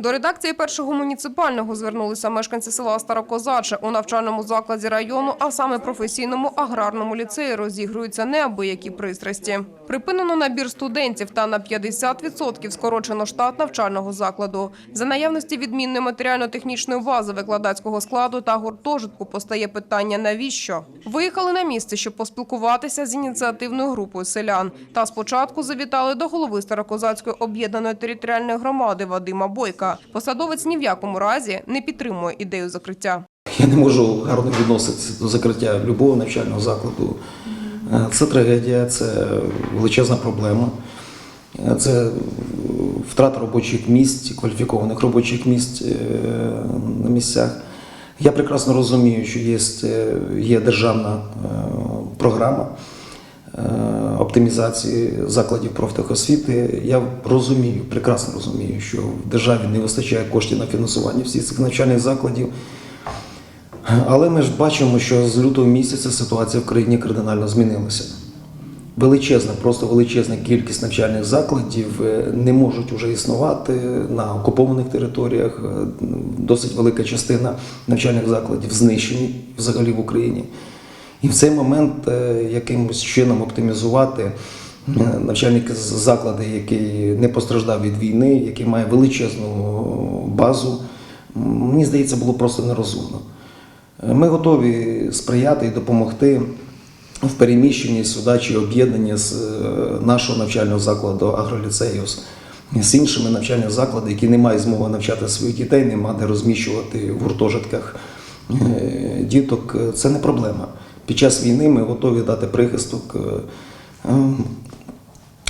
До редакції першого муніципального звернулися мешканці села Старокозаче. У навчальному закладі району, а саме професійному аграрному ліцеї, розігруються неабиякі пристрасті. Припинено набір студентів та на 50% скорочено штат навчального закладу. За наявності відмінної матеріально-технічної бази викладацького складу та гуртожитку постає питання «навіщо?». Виїхали на місце, щоб поспілкуватися з ініціативною групою селян. Та спочатку завітали до голови Старокозацької об'єднаної територіальної громади Вадима Бойка. Посадовець ні в якому разі не підтримує ідею закриття. Я не можу гарно відноситися до закриття будь-якого навчального закладу. Е, Це трагедія, це величезна проблема. Е, Це втрата робочих місць, кваліфікованих робочих місць е, на місцях. Я прекрасно розумію, що є, є державна програма оптимізації закладів профтехосвіти. Я розумію, прекрасно розумію, що в державі не вистачає коштів на фінансування всіх цих навчальних закладів. Але ми ж бачимо, що з лютого місяця ситуація в країні кардинально змінилася. Величезна, просто величезна кількість навчальних закладів е, не можуть вже існувати на окупованих територіях. Е, Досить велика частина навчальних закладів знищені взагалі в Україні. І в цей момент е, якимось чином оптимізувати е, навчальні заклади, який не постраждав від війни, який має величезну базу, мені здається, було просто нерозумно. Е, Ми готові сприяти і допомогти в переміщенні сюди чи об'єднанні з нашого навчального закладу агроліцею з- іншими навчальними закладами, які не мають змоги навчати своїх дітей, нема де розміщувати в гуртожитках діток. Це не проблема. Під час війни ми готові дати прихисток е, е,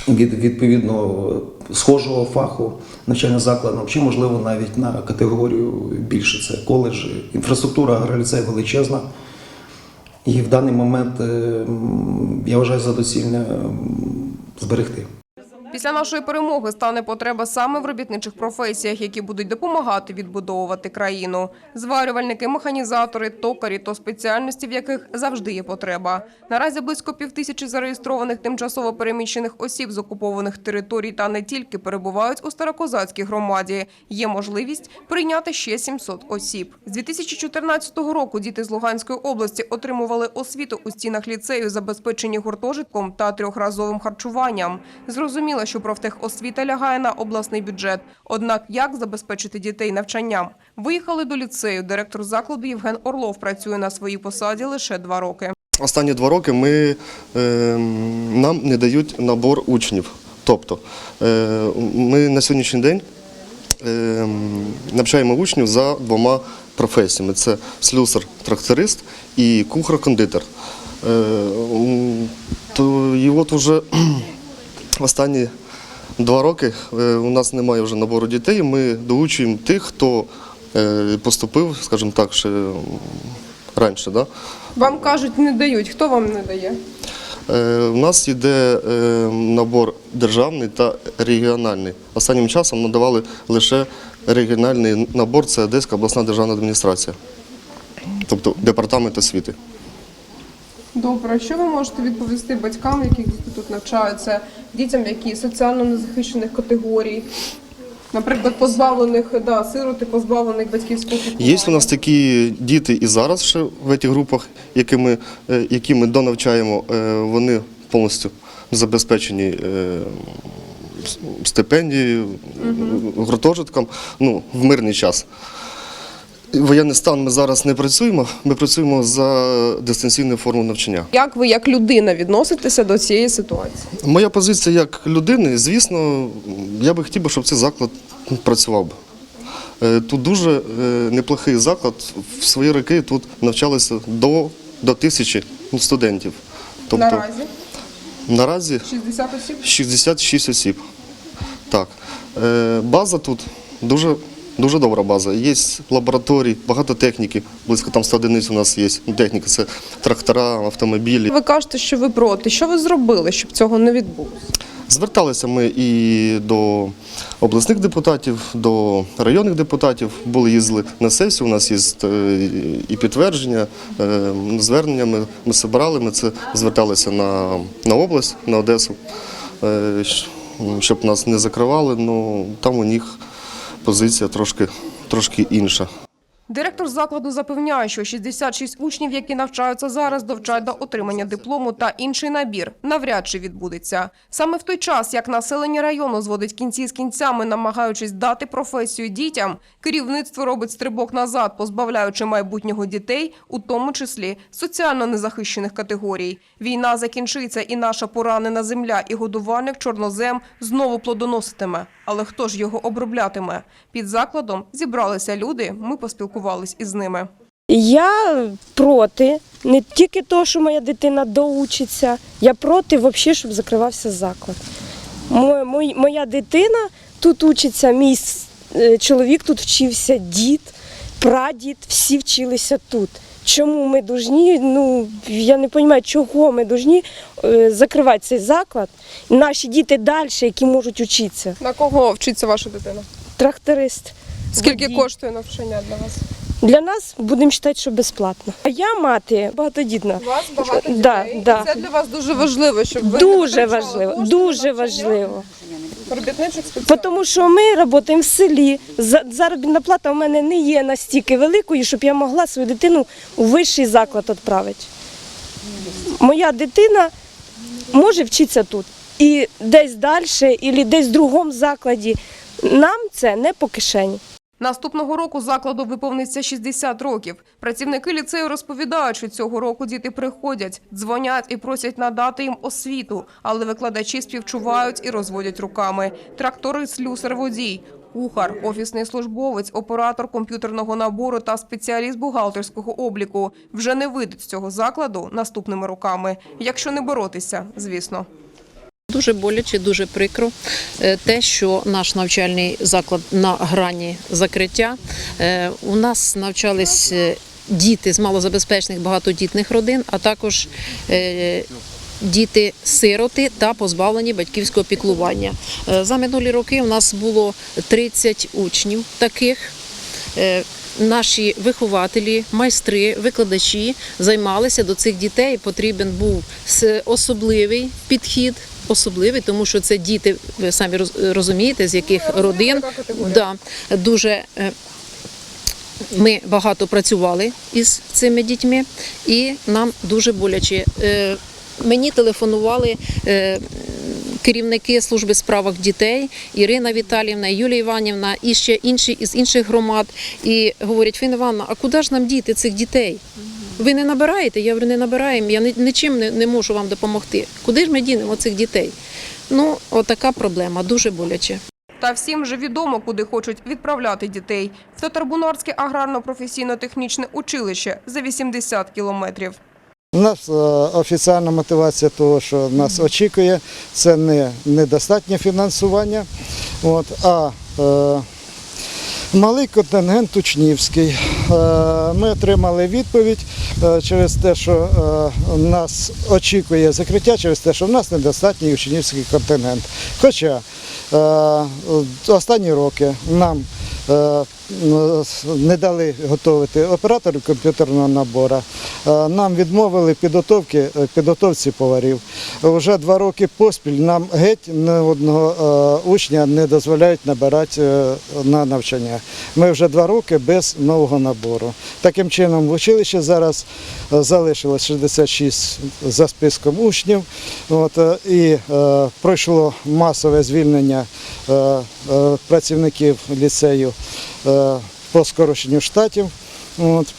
від відповідно схожого фаху навчального закладу, чи можливо навіть на категорію більше це коледжі. Інфраструктура агроліцею величезна. І в даний момент е, я вважаю за доцільне зберегти. Після нашої перемоги стане потреба саме в робітничих професіях, які будуть допомагати відбудовувати країну. Зварювальники, механізатори, токарі – то спеціальності, в яких завжди є потреба. Наразі близько півтисячі зареєстрованих тимчасово переміщених осіб з окупованих територій та не тільки перебувають у Старокозацькій громаді. Є можливість прийняти ще 700 осіб. З 2014 року діти з Луганської області отримували освіту у стінах ліцею, забезпечені гуртожитком та трьохразовим харчуванням. Зрозуміло, що профтехосвіта лягає на обласний бюджет. Однак як забезпечити дітей навчанням? Виїхали до ліцею. Директор закладу Євген Орлов працює на своїй посаді лише два роки. Останні два роки ми, е, нам не дають набор учнів. Тобто е, ми на сьогоднішній день е, навчаємо учнів за двома професіями: це слюсар-тракторист і кухар-кондитер. Е, то, і от вже останні два роки е, у нас немає вже набору дітей. Ми доучуємо тих, хто е, поступив, скажімо так, ще раніше. Да? Вам кажуть, не дають. Хто вам не дає? Е, У нас йде набор державний та регіональний. Останнім часом надавали лише регіональний набор це Одеська обласна державна адміністрація, тобто департамент освіти. Добре, що ви можете відповісти батькам, діти тут навчаються, дітям, які соціально незахищених категорій, наприклад, позбавлених да, сироти, позбавлених батьківського піклування? Є у нас такі діти і зараз ще в цих групах, які ми, е, які ми донавчаємо, е, вони повністю забезпечені е, стипендією, гуртожитком ну, в мирний час. Воєнний стан ми зараз не працюємо, ми працюємо за дистанційну форму навчання. Як ви, як людина, відноситеся до цієї ситуації? Моя позиція як людини, звісно, я би хотів, щоб цей заклад працював. Е, Тут дуже е, неплохий заклад. В свої роки тут навчалося до, до тисячі студентів. Тобто Наразі наразі 60 осіб. 66 осіб. Так. Е, База тут дуже, дуже добра база. Є лабораторії, багато техніки. Близько там 100 одиниць у нас є. Техніка це трактора, автомобілі. Ви кажете, що ви проти. Що ви зробили, щоб цього не відбулося? Зверталися ми і до обласних депутатів, до районних депутатів. Були їздили на сесію. У нас є е, і підтвердження, е, звернення. Ми, ми збирали, ми це зверталися на, на область, на Одесу, е, щоб нас не закривали. Ну там у них позиція трошки, трошки інша. Директор закладу запевняє, що 66 учнів, які навчаються зараз, довчать до отримання диплому та інший набір навряд чи відбудеться. Саме в той час, як населення району зводить кінці з кінцями, намагаючись дати професію дітям, керівництво робить стрибок назад, позбавляючи майбутнього дітей, у тому числі соціально незахищених категорій. Війна закінчиться, і наша поранена земля і годувальник чорнозем знову плодоноситиме. Але хто ж його оброблятиме? Під закладом зібралися люди. Ми поспілкувались із ними. Я проти не тільки того, що моя дитина доучиться, я проти взагалі, щоб закривався заклад. Мо- мой- Моя дитина тут учиться, мій е, чоловік тут вчився, дід, прадід, всі вчилися тут. Чому ми должні, ну я не розумію, чого ми должні е, закривати цей заклад. Наші діти далі, які можуть вчитися. На кого вчиться ваша дитина? Тракторист. Скільки Водій. коштує навчання для вас? Для нас будемо вважати, що безплатно. А я мати багатодітна. У вас багато дітей. Да, да. Це для вас дуже важливо, щоб ви не Дуже витрачали важливо, кошти дуже навчання важливо. Спеціалістів. Тому що ми працюємо в селі. За- Заробітна плата в мене не є настільки великою, щоб я могла свою дитину у вищий заклад відправити. Моя дитина може вчитися тут. І десь далі, або десь в другому закладі. Нам це не по кишені. Наступного року закладу виповниться 60 років. Працівники ліцею розповідають, що цього року діти приходять, дзвонять і просять надати їм освіту, але викладачі співчувають і розводять руками. Тракторист, слюсар, водій, кухар, офісний службовець, оператор комп'ютерного набору та спеціаліст бухгалтерського обліку вже не вийдуть цього закладу наступними роками, якщо не боротися, звісно. Дуже боляче, дуже прикро е, те, що наш навчальний заклад на грані закриття. Е, У нас навчались е, діти з малозабезпечених багатодітних родин, а також діти-сироти та позбавлені батьківського піклування. За минулі роки у нас було 30 учнів таких. Наші вихователі, майстри, викладачі займалися до цих дітей. Потрібен був особливий підхід, особливий, тому що це діти, ви самі роз- розумієте, з яких родин да, дуже е, ми багато працювали із цими дітьми, і нам дуже боляче. Е, Мені телефонували е, керівники служби справах дітей Ірина Віталіївна, Юлія Іванівна і ще інші із інших громад. І говорять, Фіна Івановна, а куди ж нам діти цих дітей? Ви не набираєте? Я говорю, не набираємо, я нічим не, не можу вам допомогти. Куди ж ми дінемо цих дітей? Ну, отака проблема, дуже боляче. Та всім вже відомо, куди хочуть відправляти дітей. В Татарбунарське аграрно-професійно-технічне училище за 80 кілометрів. У нас е, офіціальна мотивація того, що нас очікує, це не недостатнє фінансування, от, а е, малий контингент учнівський. Е, ми отримали відповідь е, через те, що е, нас очікує закриття, через те, що в нас недостатній учнівський контингент. Хоча останні роки нам не дали готувати операторів комп'ютерного набору. Е, Нам відмовили підготовки, е, підготовці поварів. Вже два роки поспіль нам геть не одного е, учня не дозволяють набирати на навчання. Ми вже два роки без нового набору. Таким чином, в училищі зараз залишилось 66 за списком учнів. От, і е, пройшло масове звільнення е, е, працівників ліцею по скороченню штатів. От.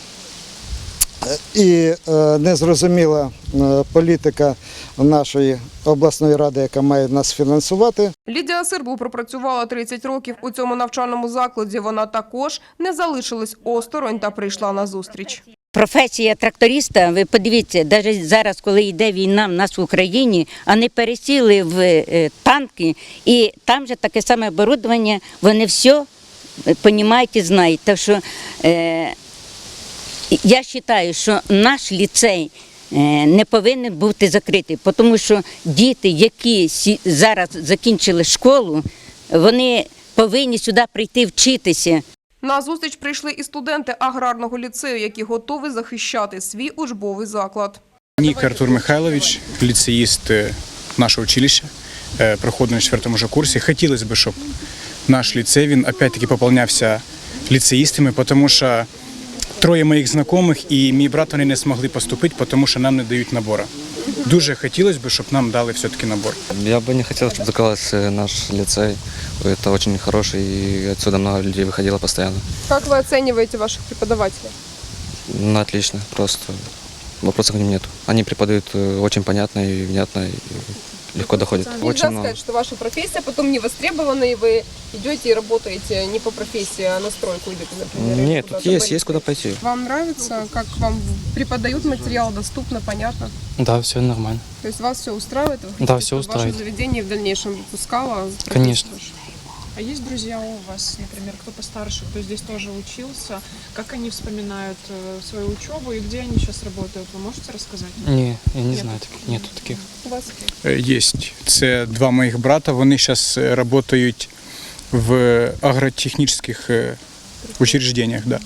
Е, І е, незрозуміла е, політика нашої обласної ради, яка має нас фінансувати. Лідія Сирбул пропрацювала 30 років у цьому навчальному закладі. Вона також не залишилась осторонь та прийшла на зустріч. Професія тракториста, ви подивіться, навіть зараз, коли йде війна в нас в Україні, вони пересіли в е, танки, і там же таке саме оборудовання, вони все розуміють і знають. Так що е, я вважаю, що наш ліцей е, не повинен бути закритий, тому що діти, які зараз закінчили школу, вони повинні сюди прийти вчитися. На зустріч прийшли і студенти аграрного ліцею, які готові захищати свій учбовий заклад. Нік Артур Михайлович, ліцеїст е, нашого училища, е, проходить на четвертому же курсі. Хотілося б, щоб наш ліцей, він опять-таки поповнявся ліцеїстами, тому що троє моїх знайомих і мій брат вони не змогли поступити, тому що нам не дають набору. Дуже хотілося б, щоб нам дали все-таки набор. Я бы не хотел, чтобы закрылся наш лицей. Это очень хороший, и отсюда много людей выходило постоянно. Як ви оцінюєте ваших преподавателей? Ну, отлично, просто вопросов к ним нет. Они преподают э, очень понятно и внятно, и легко доходит. Нельзя Очень много. сказать, что ваша профессия потом не востребована, и вы идете и работаете не по профессии, а на стройку идете, например. Нет, тут есть, в есть куда пойти. Вам нравится, как вам преподают материал, доступно, понятно? Да, все нормально. То есть вас все устраивает? Вы хотите, Да, чтобы устраивает. Ваше заведение в дальнейшем выпускало? Конечно. А есть друзья у вас, например, кто постарше, кто здесь тоже учился? Как они вспоминают э, свою учебу и где они сейчас работают? Вы можете рассказать? Не, я не знаю таких, нету таких. У вас Е, Є. Це два моїх брата. Вони зараз працюють в агротехнічних е, учреждениях. Да.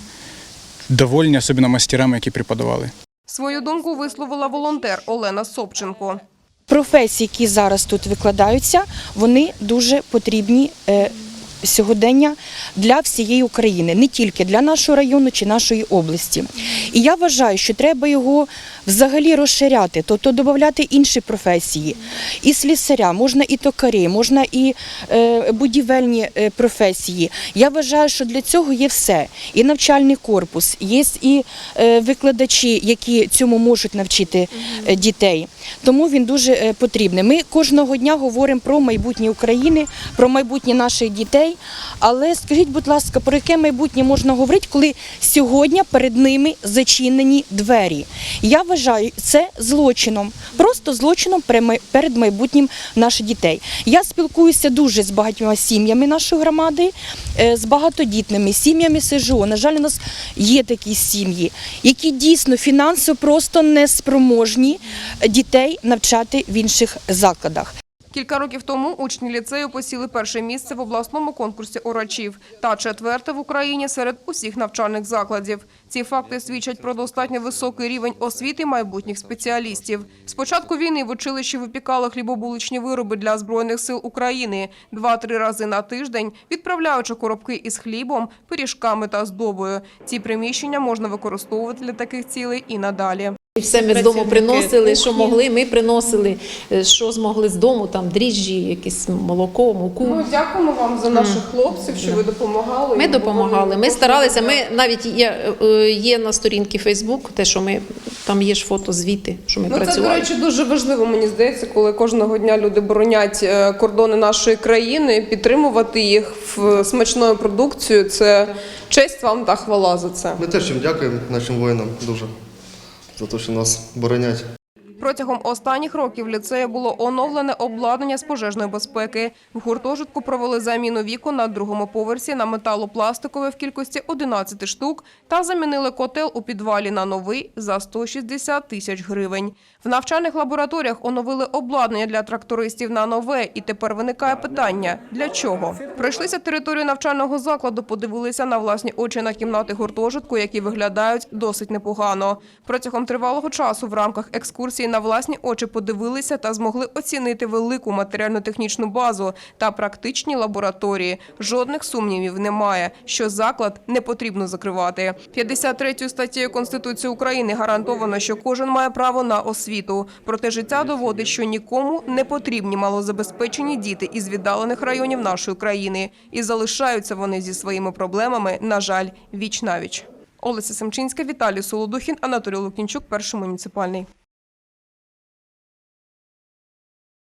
Довольні, особливо мастерами, які преподавали. Свою думку висловила волонтер Олена Собченко. Професії, які зараз тут викладаються, вони дуже потрібні е, сьогодення для всієї України, не тільки для нашого району чи нашої області. І я вважаю, що треба його взагалі розширяти, тобто додати інші професії. І слісаря, можна і токарі, можна і е, будівельні е, професії. Я вважаю, що для цього є все. І навчальний корпус, є і е, викладачі, які цьому можуть навчити дітей. Тому він дуже потрібний. Ми кожного дня говоримо про майбутнє України, про майбутнє наших дітей. Але скажіть, будь ласка, про яке майбутнє можна говорити, коли сьогодні перед ними зачинені двері? Я вважаю це злочином, просто злочином перед майбутнім наших дітей. Я спілкуюся дуже з багатьма сім'ями нашої громади, е, з багатодітними сім'ями СЖО. На жаль, у нас є такі сім'ї, які дійсно фінансово просто не спроможні дітей навчати в інших закладах. Кілька років тому учні ліцею посіли перше місце в обласному конкурсі орачів та четверте в Україні серед усіх навчальних закладів. Ці факти свідчать про достатньо високий рівень освіти майбутніх спеціалістів. З початку війни в училищі випікали хлібобуличні вироби для Збройних сил України два-три рази на тиждень, відправляючи коробки із хлібом, пиріжками та здобою. Ці приміщення можна використовувати для таких цілей і надалі. І все ми з дому приносили, що могли, ми приносили, е, що змогли з дому, там дріжджі, якесь молоко, муку. Ну, дякуємо вам за наших хлопців, що ви допомагали. Ми допомагали, ми старалися. Ми навіть є, е, є на сторінці Фейсбук, те, що ми там є ж фото звіти, що ми Ну, це, до речі, дуже важливо, мені здається, коли кожного дня люди боронять е, кордони нашої країни, підтримувати їх в смачною продукцією. Це честь вам та хвала за це. Ми теж їм дякуємо нашим воїнам дуже за те, що нас боронять. Протягом останніх років в ліцеї було оновлене обладнання з пожежної безпеки. В гуртожитку провели заміну вікон на другому поверсі на металопластикове в кількості 11 штук та замінили котел у підвалі на новий за 160 тисяч гривень. В навчальних лабораторіях оновили обладнання для трактористів на нове, і тепер виникає питання – для чого? Пройшлися територію навчального закладу, подивилися на власні очі на кімнати гуртожитку, які виглядають досить непогано. Протягом тривалого часу в рамках екскурсії на власні очі подивилися та змогли оцінити велику матеріально-технічну базу та практичні лабораторії. Жодних сумнівів немає, що заклад не потрібно закривати. 53 статтею Конституції України гарантовано, що кожен має право на освіту. Проте життя доводить, що нікому не потрібні малозабезпечені діти із віддалених районів нашої країни. І залишаються вони зі своїми проблемами, на жаль, віч навіч. Олеся Семчинська, Віталій Солодухін, Анатолій Лукінчук, перший муніципальний.